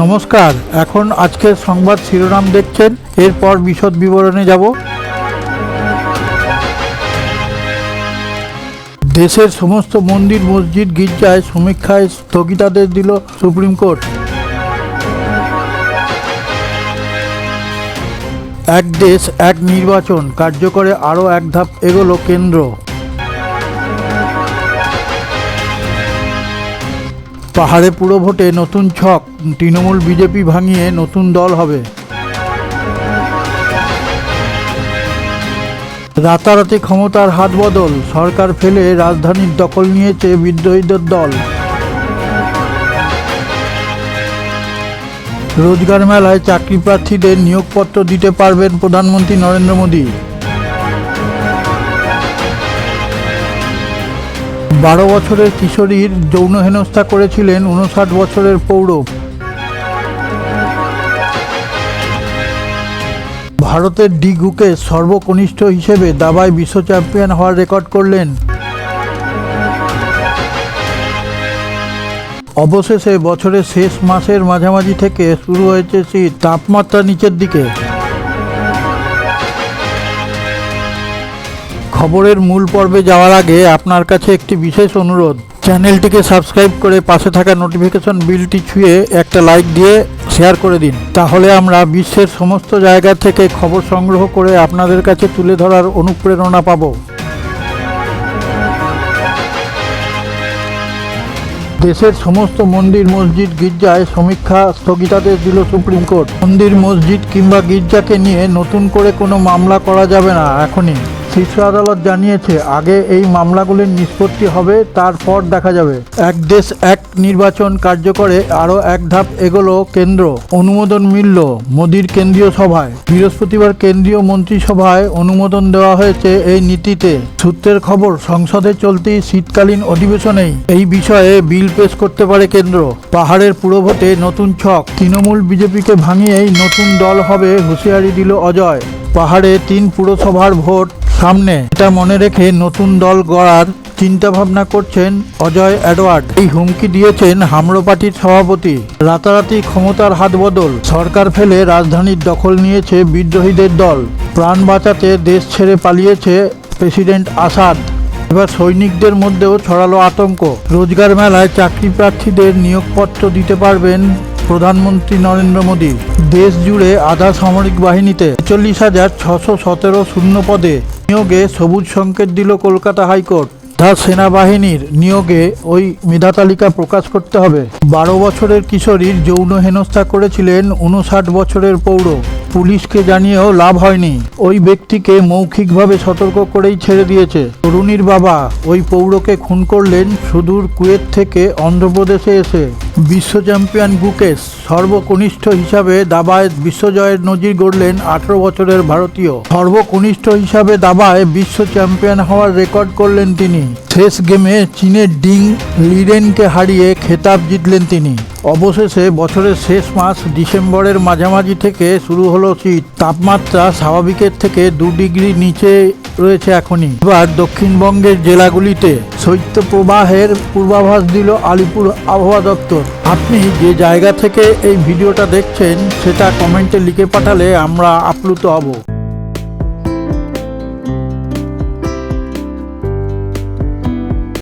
নমস্কার, এখন আজকের সংবাদ শিরোনাম দেখছেন, এরপর বিশদ বিবরণে যাব। দেশের সমস্ত মন্দির, মসজিদ, গির্জায় সমীক্ষায় স্থগিতাদেশ দিল সুপ্রিম কোর্ট। এক দেশ, এক নির্বাচন, কার্যকরে আরও এক ধাপ এগোলো কেন্দ্র। পাহাড়ে পুরো ভোটে নতুন ছক, তৃণমূল বিজেপি ভাঙিয়ে নতুন দল হবে। রাতারাতি ক্ষমতার হাত বদল, সরকার ফেলে রাজধানীর দখল নিয়েছে বিদ্রোহীদের দল। রোজগার মেলায় চাকরি প্রার্থীদের নিয়োগপত্র দিতে পারবেন প্রধানমন্ত্রী নরেন্দ্র মোদী। বারো বছরের কিশোরীর যৌন হেনস্থা করেছিলেন উনষাট বছরের পৌর। ভারতের ডি গুকে সর্বকনিষ্ঠ হিসেবে দাবায় বিশ্ব চ্যাম্পিয়ন হওয়ার রেকর্ড করলেন। অবশেষে বছরের শেষ মাসের মাঝামাঝি থেকে শুরু হয়েছে শীত, তাপমাত্রা নিচের দিকে। খবরের মূল পর্বে যাওয়ার আগে আপনার কাছে একটি বিশেষ অনুরোধ। চ্যানেলটিকে সাবস্ক্রাইব করে পাশে থাকা নোটিফিকেশন বিলটি ছুঁয়ে একটা লাইক দিয়ে শেয়ার করে দিন। তাহলে আমরা বিশ্বের সমস্ত জায়গা থেকে খবর সংগ্রহ করে আপনাদের কাছে তুলে ধরার অনুপ্রেরণা পাব। দেশের সমস্ত মন্দির, মসজিদ, গির্জায় সমীক্ষা স্থগিতাদেশ দিল সুপ্রিম কোর্ট। মন্দির, মসজিদ কিংবা গির্জাকে নিয়ে নতুন করে কোনো মামলা করা যাবে না এখনই। শীর্ষ আদালত জানিয়েছে, আগে এই মামলাগুলির নিষ্পত্তি হবে, তারপর দেখা যাবে। এক দেশ এক নির্বাচন কার্যকরে আরও এক ধাপ এগোলো কেন্দ্র। অনুমোদন মিলল মোদির কেন্দ্রীয় সভায়। বৃহস্পতিবার কেন্দ্রীয় মন্ত্রিসভায় অনুমোদন দেওয়া হয়েছে এই নীতিতে। সূত্রের খবর, সংসদে চলতি শীতকালীন অধিবেশনেই এই বিষয়ে বিল পেশ করতে পারে কেন্দ্র। পাহাড়ের পুরভোটে নতুন ছক। তৃণমূল বিজেপিকে ভাঙিয়েই নতুন দল হবে, হুঁশিয়ারি দিল অজয়। পাহাড়ে তিন পুরসভার ভোট সামনে। এটা মনে রেখে নতুন দল গড়ার চিন্তা ভাবনা করছেন অজয় অ্যাডওয়ার্ড। এই হুমকি দিয়েছেন হামরো পার্টির সভাপতি। রাতারাতি ক্ষমতার হাত বদল। সরকার ফেলে রাজধানীর দখল নিয়েছে বিদ্রোহীদের দল। প্রাণ বাঁচাতে দেশ ছেড়ে পালিয়েছে প্রেসিডেন্ট আসাদ। এবার সৈনিকদের মধ্যেও ছড়ালো আতঙ্ক। রোজগার মেলায় চাকরি প্রার্থীদের নিয়োগপত্র দিতে পারবেন প্রধানমন্ত্রী নরেন্দ্র মোদী। দেশ জুড়ে আধা সামরিক বাহিনীতে চল্লিশ হাজার ছশো সতেরো শূন্য পদে নিয়োগে সবুজ সংকেত দিল কলকাতা হাইকোর্ট। আধা সেনাবাহিনীর নিয়োগে ওই মেধা তালিকা প্রকাশ করতে হবে। বারো বছরের কিশোরীর যৌন হেনস্থা করেছিলেন উনষাট বছরের পৌর। পুলিশকে জানিয়েও লাভ হয়নি। ওই ব্যক্তিকে মৌখিকভাবে সতর্ক করেই ছেড়ে দিয়েছে। তরুণীর বাবা ওই পৌরকে খুন করলেন সুদূর কুয়েত থেকে অন্ধ্রপ্রদেশে এসে। বিশ্ব চ্যাম্পিয়ন গুকেশ সর্বকনিষ্ঠ হিসাবে দাবায় বিশ্বজয়ের নজির গড়লেন আঠারো বছরের ভারতীয়। সর্বকনিষ্ঠ হিসাবে দাবায় বিশ্ব চ্যাম্পিয়ন হওয়ার রেকর্ড করলেন তিনি। শেষ গেমে চীনের ডিং লিডেনকে হারিয়ে খেতাব জিতলেন তিনি। অবশেষে বছরের শেষ মাস ডিসেম্বরের মাঝামাঝি থেকে শুরু হলো শীত। তাপমাত্রা স্বাভাবিকের থেকে দু ডিগ্রি নিচে রয়েছে এখনই। এবার দক্ষিণবঙ্গের জেলাগুলিতে শৈত্যপ্রবাহের পূর্বাভাস দিল আলিপুর আবহাওয়া দপ্তর। আপনি যে জায়গা থেকে এই ভিডিওটা দেখছেন, সেটা কমেন্টে লিখে পাঠালে আমরা আপ্লুত হব।